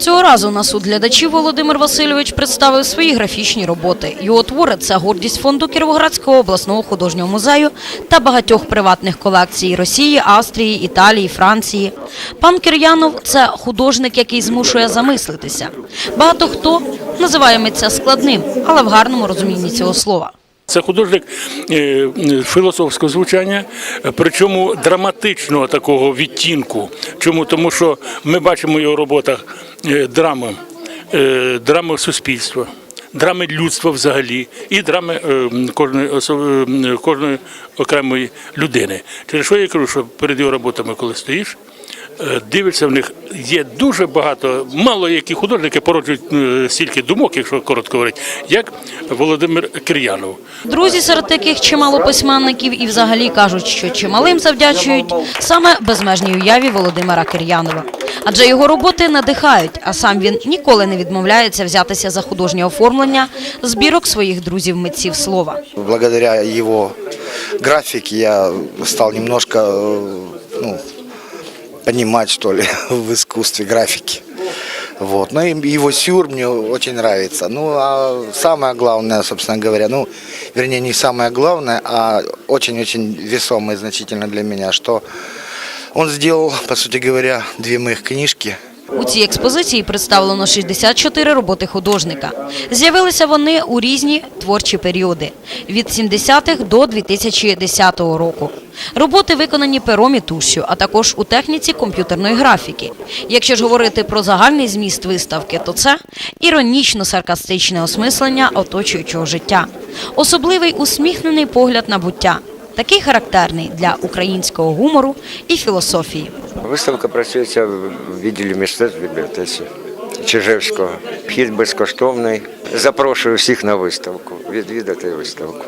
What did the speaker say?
Цього разу на суд глядачів Володимир Васильович представив свої графічні роботи. Його твори це гордість фонду Кіровоградського обласного художнього музею та багатьох приватних колекцій Росії, Австрії, Італії, Франції. Пан Кир'янов це художник, який змушує замислитися. Багато хто називає митця складним, але в гарному розумінні цього слова. Це художник е, е, філософського звучання, причому драматичного такого відтінку. Чому? Тому що ми бачимо в його роботах е, драми, драми суспільства, драми людства взагалі і драми кожної, кожної окремої людини. Через що я кажу, що перед його роботами, коли стоїш, дивишся в них є дуже багато, мало які художники породжують е, стільки думок, якщо коротко говорити, як Володимир Кир'янов. Друзі, серед яких чимало письменників і взагалі кажуть, що чималим завдячують саме безмежній уяві Володимира Кир'янова. Адже його роботи надихають, а сам він ніколи не відмовляється взятися за художнє оформлення збірок своїх друзів-митців слова. Благодаря его графике я стал немножко э, ну, понимать, что ли, в искусстве графики. Вот. Ну и его сюр мне очень нравится. Ну а самое главное, собственно говоря, ну, вернее, не самое главное, а очень-очень весомое и значительно для меня, что он сделал, по сути говоря, две моих книжки – У цій експозиції представлено 64 роботи художника. З'явилися вони у різні творчі періоди – від 70-х до 2010 року. Роботи виконані пером і тушшю, а також у техніці комп'ютерної графіки. Якщо ж говорити про загальний зміст виставки, то це іронічно-саркастичне осмислення оточуючого життя, особливий усміхнений погляд на буття, такий характерний для українського гумору і філософії. Виставка працюється в відділі мистецтв бібліотеці Чижевського. Вхід безкоштовний. Запрошую всіх на виставку, відвідати виставку.